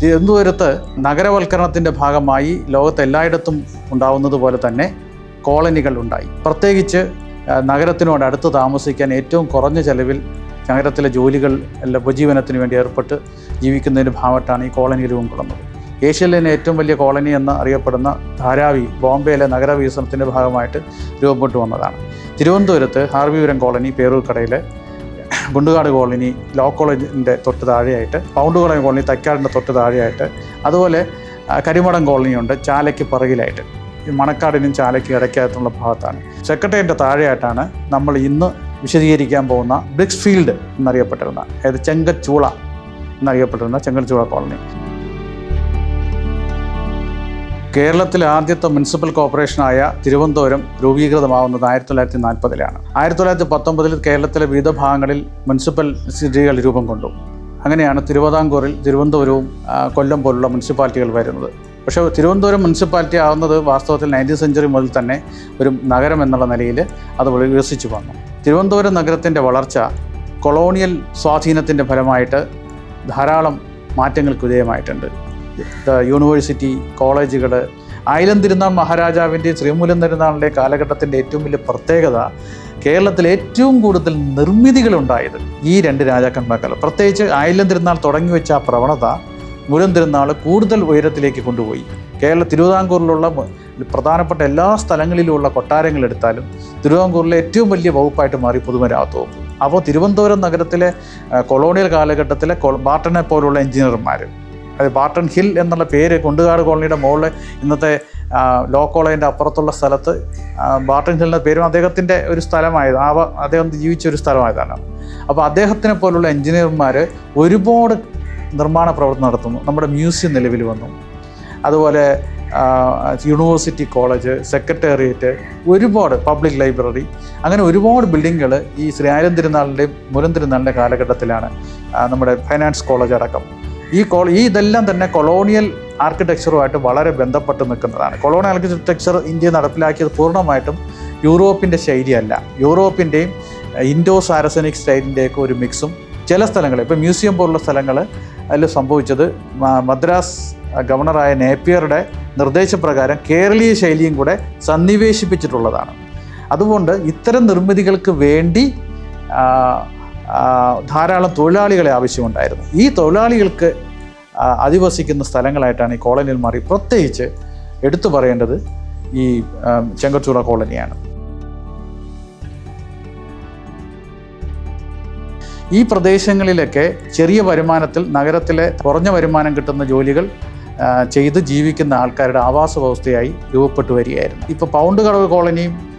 തിരുവനന്തപുരത്ത് നഗരവൽക്കരണത്തിന്റെ ഭാഗമായി ലോകത്ത് എല്ലായിടത്തും ഉണ്ടാവുന്നത് പോലെ തന്നെ കോളനികൾ ഉണ്ടായി. പ്രത്യേകിച്ച് നഗരത്തിനോട് അടുത്ത് താമസിക്കാൻ ഏറ്റവും കുറഞ്ഞ ചെലവിൽ നഗരത്തിലെ ജോലികൾ അല്ല ഉപജീവനത്തിന് വേണ്ടി ഏർപ്പെട്ട് ജീവിക്കുന്നതിന്റെ ഭാഗമായിട്ടാണ് ഈ കോളനി രൂപം കൊള്ളുന്നത്. ഏഷ്യയിലെ തന്നെ ഏറ്റവും വലിയ കോളനി എന്ന് അറിയപ്പെടുന്ന ധാരാവി ബോംബെയിലെ നഗരവികസനത്തിന്റെ ഭാഗമായിട്ട് രൂപപ്പെട്ടു വന്നതാണ്. തിരുവനന്തപുരത്ത് ഹാർവിപുരം കോളനി പേരൂർക്കടയിൽ ഗുണ്ടുകാട് കോളനി ലോ കോളേജിന്റെ തൊട്ട് താഴെയായിട്ട് പൗണ്ട് കോളനി കോളനി തൈക്കാടിന്റെ തൊട്ട് താഴെയായിട്ട് അതുപോലെ കരിമടം കോളനിയുണ്ട് ചാലയ്ക്ക് പിറകിലായിട്ട്. മണക്കാടിനും ചാലയ്ക്കും ഇടയ്ക്കകത്തുള്ള ഭാഗത്താണ്. സെക്രട്ടേറിയറ്റിന്റെ താഴെയായിട്ടാണ് നമ്മൾ ഇന്ന് വിശദീകരിക്കാൻ പോകുന്ന ബ്രിക്സ് ഫീൽഡ് എന്നറിയപ്പെട്ടിരുന്ന അതായത് ചെങ്കച്ചൂള എന്നറിയപ്പെട്ടിരുന്ന ചെങ്കച്ചൂള കോളനി. കേരളത്തിലെ ആദ്യത്തെ മുനിസിപ്പൽ കോർപ്പറേഷനായ തിരുവനന്തപുരം രൂപീകൃതമാവുന്നത് ആയിരത്തി തൊള്ളായിരത്തി നാൽപ്പതിലാണ് ആയിരത്തി തൊള്ളായിരത്തി പത്തൊമ്പതിൽ കേരളത്തിലെ വിവിധ ഭാഗങ്ങളിൽ മുനിസിപ്പൽ സിറ്റികൾ രൂപം കൊണ്ടു. അങ്ങനെയാണ് തിരുവിതാംകൂറിൽ തിരുവനന്തപുരവും കൊല്ലം പോലുള്ള മുനിസിപ്പാലിറ്റികൾ വരുന്നത്. പക്ഷേ തിരുവനന്തപുരം മുനിസിപ്പാലിറ്റി ആവുന്നത് വാസ്തവത്തിൽ നയന്റീൻ സെഞ്ചുറി മുതൽ തന്നെ ഒരു നഗരം എന്നുള്ള നിലയിൽ അത് വികസിച്ചു വന്നു. തിരുവനന്തപുരം നഗരത്തിന്റെ വളർച്ച കൊളോണിയൽ സ്വാധീനത്തിന്റെ ഫലമായിട്ട് ധാരാളം മാറ്റങ്ങൾക്ക് വിധേയമായിട്ടുണ്ട്. യൂണിവേഴ്സിറ്റി കോളേജുകൾ ആയിരം തിരുനാൾ മഹാരാജാവിന്റെ ശ്രീമൂലം തിരുനാളിന്റെ കാലഘട്ടത്തിന്റെ ഏറ്റവും വലിയ പ്രത്യേകത കേരളത്തിൽ ഏറ്റവും കൂടുതൽ നിർമ്മിതികളുണ്ടായത് ഈ രണ്ട് രാജാക്കന്മാർക്കല്ല. പ്രത്യേകിച്ച് ആയിരം തിരുനാൾ തുടങ്ങി വെച്ച ആ പ്രവണത മുരം തിരുനാൾ കൂടുതൽ ഉയരത്തിലേക്ക് കൊണ്ടുപോയി. കേരള തിരുവിതാംകൂറിലുള്ള പ്രധാനപ്പെട്ട എല്ലാ സ്ഥലങ്ങളിലുമുള്ള കൊട്ടാരങ്ങൾ എടുത്താലും തിരുവിതാംകൂറിലെ ഏറ്റവും വലിയ വകുപ്പായിട്ട് മാറി പൊതുമരാമത്ത് അപ്പോൾ തിരുവനന്തപുരം നഗരത്തിലെ കൊളോണിയൽ കാലഘട്ടത്തിലെ ബാട്ടനെ പോലുള്ള എഞ്ചിനീയർമാർ അത് ബാർട്ടൺ ഹിൽ എന്നുള്ള പേര് കൊണ്ടുകാട് കോളനിയുടെ മുകളിൽ ഇന്നത്തെ ലോ കോളേജിന്റെ അപ്പുറത്തുള്ള സ്ഥലത്ത് ബാർട്ടൺ ഹിൽ എന്ന പേരും അദ്ദേഹത്തിന്റെ ഒരു സ്ഥലമായത് ആ അദ്ദേഹം ജീവിച്ച ഒരു സ്ഥലമായതാണ്. അപ്പോൾ അദ്ദേഹത്തിനെ പോലുള്ള എഞ്ചിനീയർമാർ ഒരുപാട് നിർമ്മാണ പ്രവർത്തനം നടത്തുന്നു. നമ്മുടെ മ്യൂസിയം നിലവിൽ വന്നു. അതുപോലെ യൂണിവേഴ്സിറ്റി കോളേജ് സെക്രട്ടേറിയറ്റ് ഒരുപാട് പബ്ലിക് ലൈബ്രറി അങ്ങനെ ഒരുപാട് ബിൽഡിങ്ങുകൾ ഈ ശ്രീ ആയിരം തിരുനാളിന്റെയും മുരം തിരുനാളിന്റെ കാലഘട്ടത്തിലാണ് നമ്മുടെ ഫൈനാൻസ് കോളേജ് അടക്കം. ഈ കോ ഈ ഇതെല്ലാം തന്നെ കൊളോണിയൽ ആർക്കിടെക്ചറുമായിട്ട് വളരെ ബന്ധപ്പെട്ട് നിൽക്കുന്നതാണ്. കൊളോണിയൽ ആർക്കിടെക്ചർ ഇന്ത്യ നടപ്പിലാക്കിയത് പൂർണമായിട്ടും യൂറോപ്പിന്റെ ശൈലിയല്ല. യൂറോപ്പിന്റെയും ഇൻഡോ സാരസനിക് സ്റ്റൈലിന്റെയൊക്കെ ഒരു മിക്സും ചില സ്ഥലങ്ങൾ ഇപ്പോൾ മ്യൂസിയം പോലുള്ള സ്ഥലങ്ങൾ അതിൽ സംഭവിച്ചത് മദ്രാസ് ഗവർണറായ നേപ്പിയറുടെ നിർദ്ദേശപ്രകാരം കേരളീയ ശൈലിയും കൂടെ സന്നിവേശിപ്പിച്ചിട്ടുള്ളതാണ്. അതുകൊണ്ട് ഇത്തരം നിർമ്മിതികൾക്ക് വേണ്ടി ധാരാളം ആവശ്യമുണ്ടായിരുന്നു. ഈ തൊഴിലാളികൾക്ക് അധിവസിക്കുന്ന സ്ഥലങ്ങളായിട്ടാണ് ഈ കോളനിയിൽ മാറി. പ്രത്യേകിച്ച് എടുത്തു പറയേണ്ടത് ഈ ചെങ്കച്ചൂറ കോളനിയാണ്. ഈ പ്രദേശങ്ങളിലൊക്കെ ചെറിയ വരുമാനത്തിൽ നഗരത്തിലെ കുറഞ്ഞ വരുമാനം കിട്ടുന്ന ജോലികൾ ചെയ്ത് ജീവിക്കുന്ന ആൾക്കാരുടെ ആവാസ വ്യവസ്ഥയായി രൂപപ്പെട്ടു വരികയായിരുന്നു. ഇപ്പോൾ പൗണ്ട് കടവ് കോളനിയും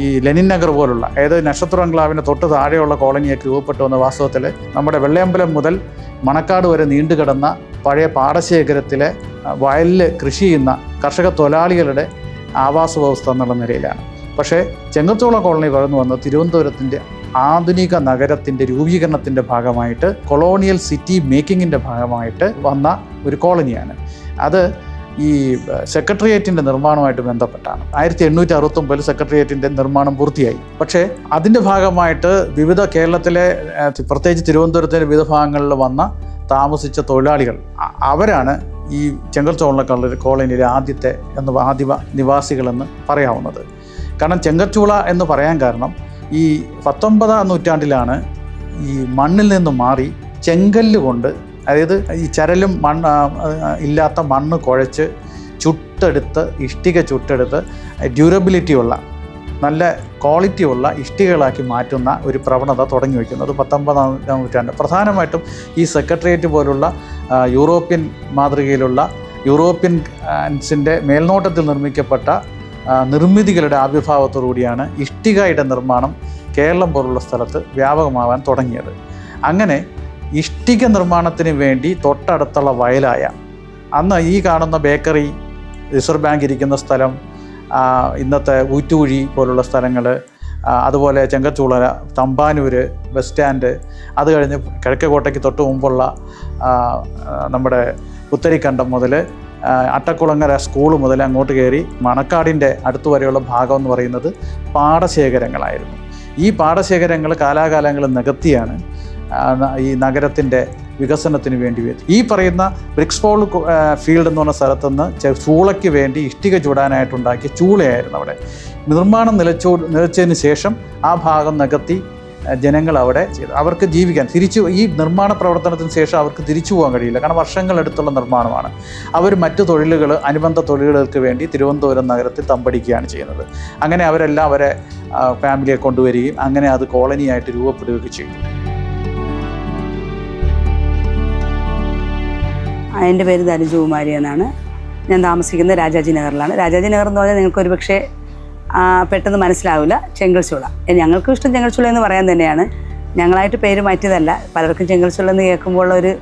ഈ ലെനിൻ നഗർ പോലുള്ള അതായത് നക്ഷത്ര ബംഗ്ലാവിന്റെ തൊട്ട് താഴെയുള്ള കോളനിയൊക്കെ രൂപപ്പെട്ടു വന്ന വാസ്തവത്തിൽ നമ്മുടെ വെള്ളയമ്പലം മുതൽ മണക്കാട് വരെ നീണ്ടുകിടന്ന പഴയ പാടശേഖരത്തിലെ വയലിൽ കൃഷി ചെയ്യുന്ന കർഷക തൊഴിലാളികളുടെ ആവാസ വ്യവസ്ഥ എന്നുള്ള നിലയിലാണ്. പക്ഷേ ചെങ്ങത്തോളം കോളനി വളർന്നു വന്ന തിരുവനന്തപുരത്തിന്റെ ആധുനിക നഗരത്തിന്റെ രൂപീകരണത്തിന്റെ ഭാഗമായിട്ട് കൊളോണിയൽ സിറ്റി മേക്കിങ്ങിന്റെ ഭാഗമായിട്ട് വന്ന ഒരു കോളനിയാണ്. അത് ഈ സെക്രട്ടേറിയറ്റിന്റെ നിർമ്മാണമായിട്ട് ബന്ധപ്പെട്ടാണ്. ആയിരത്തി എണ്ണൂറ്റി അറുപത്തൊമ്പതിൽ സെക്രട്ടേറിയറ്റിന്റെ നിർമ്മാണം പൂർത്തിയായി. പക്ഷേ അതിന്റെ ഭാഗമായിട്ട് വിവിധ കേരളത്തിലെ പ്രത്യേകിച്ച് തിരുവനന്തപുരത്തിന്റെ വിവിധ ഭാഗങ്ങളിൽ വന്ന താമസിച്ച തൊഴിലാളികൾ അവരാണ് ഈ ചെങ്കൽച്ചോള കോളനിയിലെ ആദ്യത്തെ എന്ന് ആദ്യ നിവാസികളെന്ന് പറയാവുന്നത്. കാരണം ചെങ്കച്ചൂള എന്ന് പറയാൻ കാരണം ഈ പത്തൊമ്പതാം നൂറ്റാണ്ടിലാണ് ഈ മണ്ണിൽ നിന്ന് മാറി ചെങ്കല്ല് കൊണ്ട് അതായത് ഈ ചരലും മണ്ണ് ഇല്ലാത്ത മണ്ണ് കുഴച്ച് ചുട്ടെടുത്ത് ഇഷ്ടിക ചുട്ടെടുത്ത് ഡ്യൂറബിലിറ്റി ഉള്ള നല്ല ക്വാളിറ്റി ഉള്ള ഇഷ്ടികകളാക്കി മാറ്റുന്ന ഒരു പ്രവണത തുടങ്ങി വയ്ക്കുന്നത് പത്തൊമ്പതാം നൂറ്റാണ്ട്. പ്രധാനമായിട്ടും ഈ സെക്രട്ടേറിയറ്റ് പോലുള്ള യൂറോപ്യൻ മാതൃകയിലുള്ള യൂറോപ്യൻസിന്റെ മേൽനോട്ടത്തിൽ നിർമ്മിക്കപ്പെട്ട നിർമ്മിതികളുടെ ആവിർഭാവത്തോടുകൂടിയാണ് ഇഷ്ടികയുടെ നിർമ്മാണം കേരളം പോലുള്ള സ്ഥലത്ത് വ്യാപകമാവാൻ തുടങ്ങിയത്. അങ്ങനെ ഇഷ്ടിക നിർമ്മാണത്തിന് വേണ്ടി തൊട്ടടുത്തുള്ള വയലായ. അന്ന് ഈ കാണുന്ന ബേക്കറി റിസർവ് ബാങ്ക് ഇരിക്കുന്ന സ്ഥലം ഇന്നത്തെ ഊറ്റുകുഴി പോലുള്ള സ്ഥലങ്ങൾ അതുപോലെ ചെങ്കച്ചൂളര തമ്പാനൂര് ബസ് സ്റ്റാൻഡ് അത് കഴിഞ്ഞ് കിഴക്കേക്കോട്ടയ്ക്ക് തൊട്ട് മുമ്പുള്ള നമ്മുടെ ഉത്തരിക്കണ്ടം മുതൽ അട്ടക്കുളങ്ങര സ്കൂൾ മുതൽ അങ്ങോട്ട് കയറി മണക്കാടിന്റെ അടുത്ത് വരെയുള്ള ഭാഗം എന്ന് പറയുന്നത് പാടശേഖരങ്ങളായിരുന്നു. ഈ പാടശേഖരങ്ങൾ കാലാകാലങ്ങൾ നികത്തിയാണ്. ഈ നഗരത്തിന്റെ വികസനത്തിന് വേണ്ടി ഈ പറയുന്ന ബ്രിക്സ്പോൾ ഫീൽഡ് എന്ന് പറഞ്ഞ സ്ഥലത്തുനിന്ന് ചൂളയ്ക്ക് വേണ്ടി ഇഷ്ടിക ചൂടാനായിട്ടുണ്ടാക്കിയ ചൂളയായിരുന്നു അവിടെ. നിർമ്മാണം നിലച്ചോ നിലച്ചതിന് ശേഷം ആ ഭാഗം നികത്തി ജനങ്ങൾ അവിടെ ചെയ്തു. അവർക്ക് ജീവിക്കാൻ തിരിച്ചു ഈ നിർമ്മാണ പ്രവർത്തനത്തിന് ശേഷം അവർക്ക് തിരിച്ചു പോകാൻ കഴിയില്ല. കാരണം വർഷങ്ങളെടുത്തുള്ള നിർമ്മാണമാണ്. അവർ മറ്റു തൊഴിലുകൾ അനുബന്ധ തൊഴിലുകൾക്ക് വേണ്ടി തിരുവനന്തപുരം നഗരത്തിൽ തമ്പടിക്കുകയാണ് ചെയ്യുന്നത്. അങ്ങനെ അവരെല്ലാം അവരെ ഫാമിലിയെ കൊണ്ടുവരികയും അങ്ങനെ അത് കോളനിയായിട്ട് രൂപപ്പെടുകയൊക്കെ ചെയ്തു. എന്റെ പേര് ധനുജകുമാരി എന്നാണ് ഞാൻ താമസിക്കുന്നത് രാജാജി നഗറിലാണ്. രാജാജി നഗർ എന്ന് പറഞ്ഞാൽ നിങ്ങൾക്ക് ഒരുപക്ഷെ പക്ഷേ പെട്ടെന്ന് മനസ്സിലാവില്ല. ചെങ്കൽച്ചുള. ഞങ്ങൾക്കും ഇഷ്ടം ചെങ്കൽച്ചുള എന്ന് പറയാൻ തന്നെയാണ്. ഞങ്ങളായിട്ട് പേര് മാറ്റിയതല്ല. പലർക്കും ചെങ്കൽച്ചുള എന്ന് കേൾക്കുമ്പോൾ ഒരു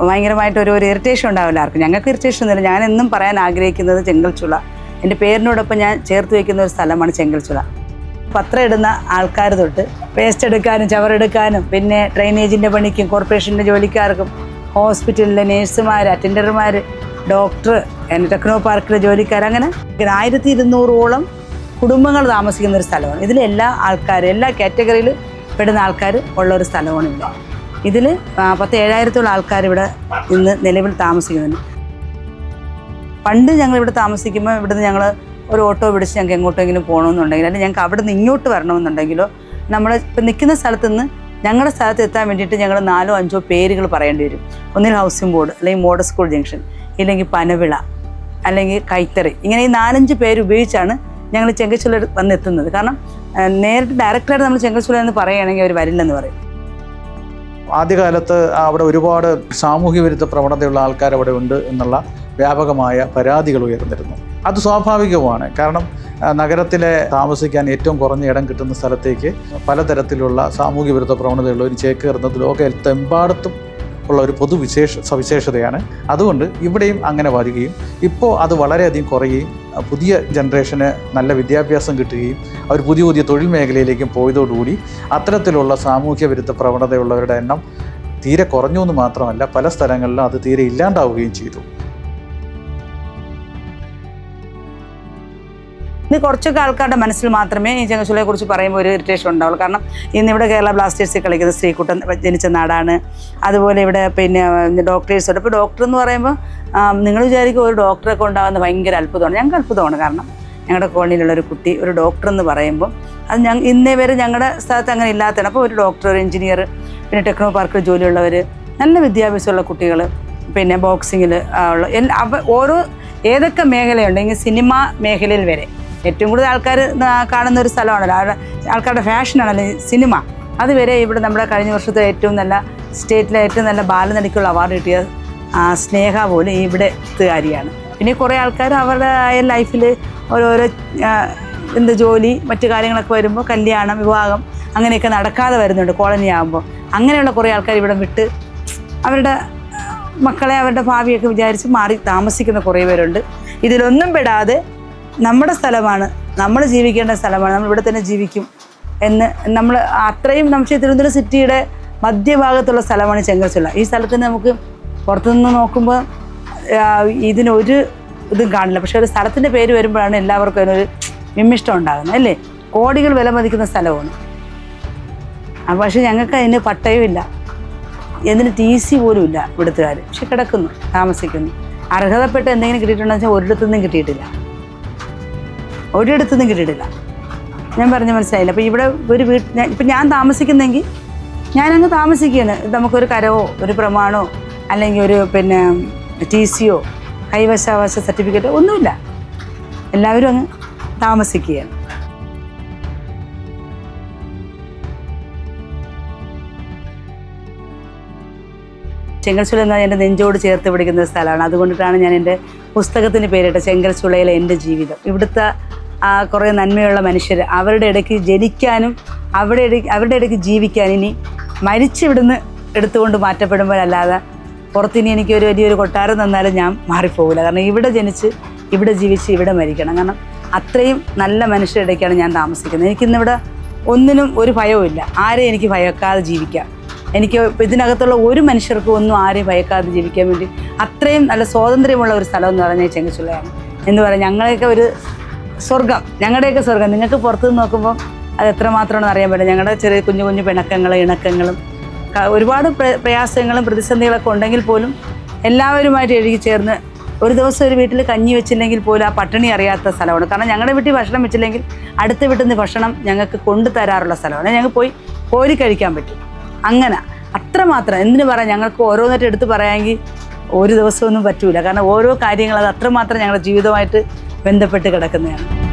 ഭയങ്കരമായിട്ട് ഒരു ഒരു ഇറിറ്റേഷൻ ഉണ്ടാവില്ല ആർക്കും. ഞങ്ങൾക്ക് ഇറിറ്റേഷൻ ഒന്നുമില്ല. ഞാൻ എന്നും പറയാൻ ആഗ്രഹിക്കുന്നത് ചെങ്കൽച്ചുള. എന്റെ പേരിനോടൊപ്പം ഞാൻ ചേർത്ത് വയ്ക്കുന്ന ഒരു സ്ഥലമാണ് ചെങ്കൽച്ചുള. പത്രം ഇടുന്ന ആൾക്കാർ തൊട്ട് പേസ്റ്റ് എടുക്കാനും ചവറെടുക്കാനും പിന്നെ ഡ്രൈനേജിന്റെ പണിക്കും കോർപ്പറേഷന്റെ ജോലിക്കാർക്കും ഹോസ്പിറ്റലിലെ നേഴ്സുമാർ അറ്റൻഡർമാർ ഡോക്ടർ ടെക്നോ പാർക്കിലെ ജോലിക്കാർ അങ്ങനെ ആയിരത്തി ഇരുന്നൂറോളം കുടുംബങ്ങൾ താമസിക്കുന്ന ഒരു സ്ഥലമാണ്. ഇതിൽ എല്ലാ ആൾക്കാരും എല്ലാ കാറ്റഗറിയിൽ പെടുന്ന ആൾക്കാർ ഉള്ള ഒരു സ്ഥലമാണ് ഇവിടെ ഇതിൽ പത്ത് ഏഴായിരത്തോളം ആൾക്കാർ ഇവിടെ ഇന്ന് നിലവിൽ താമസിക്കുന്നുണ്ട്. പണ്ട് ഞങ്ങൾ ഇവിടെ താമസിക്കുമ്പോൾ ഇവിടുന്ന് ഞങ്ങൾ ഒരു ഓട്ടോ പിടിച്ച് ഞങ്ങൾക്ക് എങ്ങോട്ടെങ്കിലും പോകണമെന്നുണ്ടെങ്കിൽ അല്ലെങ്കിൽ ഞങ്ങൾക്ക് അവിടെ നിന്ന് ഇങ്ങോട്ട് വരണമെന്നുണ്ടെങ്കിലോ നമ്മൾ ഇപ്പം നിൽക്കുന്ന സ്ഥലത്ത് നിന്ന് ഞങ്ങളുടെ സ്ഥലത്ത് എത്താൻ വേണ്ടിയിട്ട് ഞങ്ങൾ നാലോ അഞ്ചോ പേരുകൾ പറയേണ്ടി വരും. ഒന്നിൽ ഹൗസിംഗ് ബോർഡ് അല്ലെങ്കിൽ മോഡൽ സ്കൂൾ ജംഗ്ഷൻ ഇല്ലെങ്കിൽ പനവിള അല്ലെങ്കിൽ കൈത്തറി. ഇങ്ങനെ ഈ നാലഞ്ച് പേര് ഉപയോഗിച്ചാണ് ഞങ്ങൾ ചെങ്കച്ചുള്ള വന്നെത്തുന്നത്. കാരണം നേരിട്ട് ഡയറക്റ്റായിട്ട് നമ്മൾ ചെങ്കച്ചുള്ള എന്ന് പറയുകയാണെങ്കിൽ അവർ വരില്ലെന്ന് പറയും. ആദ്യകാലത്ത് അവിടെ ഒരുപാട് സാമൂഹ്യ വിരുദ്ധ പ്രവണതയുള്ള ആൾക്കാർ അവിടെ ഉണ്ട് എന്നുള്ള വ്യാപകമായ പരാതികൾ ഉയർന്നിരുന്നു. അത് സ്വാഭാവികമാണ് കാരണം നഗരത്തിലെ താമസിക്കാൻ ഏറ്റവും കുറഞ്ഞ ഇടം കിട്ടുന്ന സ്ഥലത്തേക്ക് പലതരത്തിലുള്ള സാമൂഹ്യ വിരുദ്ധ പ്രവണതയുള്ള ഒരു ചേക്കേറുന്നത് ലോകത്തെമ്പാടത്തും ഉള്ള ഒരു പൊതുവിശേഷ സവിശേഷതയാണ്. അതുകൊണ്ട് ഇവിടെയും അങ്ങനെ വരികയും ഇപ്പോൾ അത് വളരെയധികം കുറയുകയും പുതിയ ജനറേഷന് നല്ല വിദ്യാഭ്യാസം കിട്ടുകയും അവർ പുതിയ പുതിയ തൊഴിൽ മേഖലയിലേക്കും പോയതോടുകൂടി അത്തരത്തിലുള്ള സാമൂഹ്യ വിരുദ്ധ പ്രവണതയുള്ളവരുടെ എണ്ണം തീരെ കുറഞ്ഞു എന്ന് മാത്രമല്ല പല സ്ഥലങ്ങളിലും അത് തീരെ ഇല്ലാണ്ടാവുകയും ചെയ്തു. ഇന്ന് കുറച്ചൊക്കെ ആൾക്കാരുടെ മനസ്സിൽ മാത്രമേ ഈ ചെങ്കച്ചുളയെ കുറിച്ച് പറയുമ്പോൾ ഒരു ഇറിറ്റേഷൻ ഉണ്ടാവുള്ളൂ. കാരണം ഇന്ന് ഇവിടെ കേരള ബ്ലാസ്റ്റേഴ്സിൽ കളിക്കുന്ന ശ്രീകുട്ടൻ ജനിച്ച നാടാണ്. അതുപോലെ ഇവിടെ പിന്നെ ഡോക്ടേഴ്സ് ഉണ്ട്. ഇപ്പോൾ ഡോക്ടർ എന്ന് പറയുമ്പോൾ നിങ്ങൾ വിചാരിക്കും ഒരു ഡോക്ടറൊക്കെ ഉണ്ടാകുന്ന ഭയങ്കര അത്ഭുതമാണ്. ഞങ്ങൾക്ക് അത്ഭുതമാണ്. കാരണം ഞങ്ങളുടെ കോളനിയിലുള്ള ഒരു കുട്ടി ഒരു ഡോക്ടർ എന്ന് പറയുമ്പോൾ അത് ഞങ്ങൾ ഇന്നേ വരെ ഞങ്ങളുടെ സ്ഥലത്ത് അങ്ങനെ ഇല്ലാത്തതാണ്. അപ്പോൾ ഒരു ഡോക്ടർ ഒരു എഞ്ചിനീയർ പിന്നെ ടെക്നോ പാർക്കിൽ ജോലിയുള്ളവർ നല്ല വിദ്യാഭ്യാസമുള്ള കുട്ടികൾ പിന്നെ ബോക്സിങ്ങിൽ ഉള്ള എല്ലാ ഓരോ ഏതൊക്കെ മേഖലയുണ്ടെങ്കിൽ സിനിമ മേഖലയിൽ വരെ. ഏറ്റവും കൂടുതൽ ആൾക്കാർ കാണുന്ന ഒരു സ്ഥലമാണല്ലോ. ആൾക്കാരുടെ ഫാഷനാണല്ലോ സിനിമ അതുവരെ ഇവിടെ നമ്മുടെ കഴിഞ്ഞ വർഷത്തെ ഏറ്റവും നല്ല സ്റ്റേറ്റിലെ ഏറ്റവും നല്ല ബാലനടിക്കുള്ള അവാർഡ് കിട്ടിയ സ്നേഹ പോലും ഇവിടെ എത്തുകാരിയാണ് പിന്നെ കുറേ ആൾക്കാർ അവരുടെ ലൈഫിൽ ഓരോരോ എന്ത് ജോലി മറ്റു കാര്യങ്ങളൊക്കെ വരുമ്പോൾ കല്യാണം വിവാഹം അങ്ങനെയൊക്കെ നടക്കാതെ വരുന്നുണ്ട് കോളനി ആകുമ്പോൾ അങ്ങനെയുള്ള കുറേ ആൾക്കാർ ഇവിടെ വിട്ട് അവരുടെ മക്കളെ അവരുടെ ഭാവിയൊക്കെ വിചാരിച്ച് മാറി താമസിക്കുന്ന കുറേ പേരുണ്ട്. ഇതിലൊന്നും പെടാതെ നമ്മുടെ സ്ഥലമാണ്. നമ്മൾ ജീവിക്കേണ്ട സ്ഥലമാണ്. നമ്മൾ ഇവിടെ തന്നെ ജീവിക്കും എന്ന് നമ്മൾ അത്രയും നമുക്ക് തിരുവനന്തപുരം സിറ്റിയുടെ മധ്യഭാഗത്തുള്ള സ്ഥലമാണ് ചെങ്കൽച്ചുള്ള. ഈ സ്ഥലത്തിന് നമുക്ക് പുറത്തുനിന്ന് നോക്കുമ്പോൾ ഇതിനൊരു ഇതും കാണില്ല. പക്ഷേ ഒരു സ്ഥലത്തിന്റെ പേര് വരുമ്പോഴാണ് എല്ലാവർക്കും അതിനൊരു വിമ്മിഷ്ടം ഉണ്ടാകുന്നത് അല്ലേ? കോടികൾ വില മതിക്കുന്ന സ്ഥലമാണ്. പക്ഷെ ഞങ്ങൾക്ക് അതിന് പട്ടയവും ഇല്ല. എന്തിന് ടി സി പോലും ഇല്ല ഇവിടുത്തുകാർ പക്ഷെ കിടക്കുന്നു താമസിക്കുന്നു. അർഹതപ്പെട്ട എന്തെങ്കിലും കിട്ടിയിട്ടുണ്ടെന്ന് വെച്ചാൽ ഒരിടത്തുനിന്നും കിട്ടിയിട്ടില്ല. ഒരിടത്തുനിന്നും കിട്ടിയിട്ടില്ല. ഞാൻ പറഞ്ഞ മനസ്സിലായില്ല. അപ്പോൾ ഇവിടെ ഒരു വീട്ട് ഇപ്പം ഞാൻ താമസിക്കുന്നെങ്കിൽ ഞാനങ്ങ് താമസിക്കുകയാണ്. നമുക്കൊരു കരവോ ഒരു പ്രമാണോ അല്ലെങ്കിൽ ഒരു പിന്നെ ടി സിയോ കൈവശാവകാശ സർട്ടിഫിക്കറ്റോ ഒന്നുമില്ല. എല്ലാവരും അങ്ങ് താമസിക്കുകയാണ്. ചെങ്കൽച്ചുള എന്ന എന്റെ നെഞ്ചോട് ചേർത്ത് പിടിക്കുന്ന സ്ഥലമാണ്. അതുകൊണ്ടിട്ടാണ് ഞാൻ എന്റെ പുസ്തകത്തിന് പേരിട്ട ചെങ്കൽച്ചുളയിലെ എന്റെ ജീവിതം. ഇവിടുത്തെ കുറേ നന്മയുള്ള മനുഷ്യർ അവരുടെ ഇടയ്ക്ക് ജനിക്കാനും അവിടെ അവരുടെ ഇടയ്ക്ക് ജീവിക്കാൻ ഇനി മരിച്ചിവിടുന്ന് എടുത്തുകൊണ്ട് മാറ്റപ്പെടുമ്പോഴല്ലാതെ പുറത്തിനി എനിക്കൊരു വലിയൊരു കൊട്ടാരം തന്നാലും ഞാൻ മാറിപ്പോകില്ല കാരണം ഇവിടെ ജനിച്ച് ഇവിടെ ജീവിച്ച് ഇവിടെ മരിക്കണം. കാരണം അത്രയും നല്ല മനുഷ്യരുടെ ഇടയ്ക്കാണ് ഞാൻ താമസിക്കുന്നത്. എനിക്കിന്നിവിടെ ഒന്നിനും ഒരു ഭയവും ഇല്ല. ആരെയും എനിക്ക് ഭയക്കാതെ ജീവിക്കാം. എനിക്ക് ഇതിനകത്തുള്ള ഒരു മനുഷ്യർക്കും ഒന്നും ആരെയും ഭയക്കാതെ ജീവിക്കാൻ വേണ്ടി അത്രയും നല്ല സ്വാതന്ത്ര്യമുള്ള ഒരു സ്ഥലം എന്ന് പറഞ്ഞാൽ ചെങ്ങച്ചുള്ളയാണ് എന്ന് പറയാം ഞങ്ങളെയൊക്കെ ഒരു സ്വർഗം ഞങ്ങളുടെയൊക്കെ സ്വർഗം നിങ്ങൾക്ക് പുറത്തു നിന്ന് നോക്കുമ്പോൾ അത് എത്രമാത്രമാണെന്ന് അറിയാൻ പറ്റില്ല. ഞങ്ങളുടെ ചെറിയ കുഞ്ഞു കുഞ്ഞു പിണക്കങ്ങൾ ഇണക്കങ്ങളും ഒരുപാട് പ്ര- പ്രയാസങ്ങളും പ്രതിസന്ധികളൊക്കെ ഉണ്ടെങ്കിൽ പോലും എല്ലാവരുമായിട്ട് എഴുതി ചേർന്ന് ഒരു ദിവസം ഒരു വീട്ടിൽ കഞ്ഞി വെച്ചില്ലെങ്കിൽ പോലും ആ പട്ടിണി അറിയാത്ത സ്ഥലമാണ്. കാരണം ഞങ്ങളുടെ വീട്ടിൽ ഭക്ഷണം വെച്ചില്ലെങ്കിൽ അടുത്ത വീട്ടിൽ നിന്ന് ഭക്ഷണം ഞങ്ങൾക്ക് കൊണ്ടു തരാറുള്ള സ്ഥലമാണ്. ഞങ്ങൾ പോയി കോരി കഴിക്കാൻ പറ്റും. അങ്ങനെ അത്രമാത്രം. എന്തിനു പറയാം? ഞങ്ങൾക്ക് ഓരോന്നായിട്ട് എടുത്ത് പറയാമെങ്കിൽ ഒരു ദിവസമൊന്നും പറ്റൂല. കാരണം ഓരോ കാര്യങ്ങൾ അത് അത്രമാത്രം ഞങ്ങളുടെ ജീവിതമായിട്ട് ബന്ധപ്പെട്ട് കിടക്കുന്നതാണ്.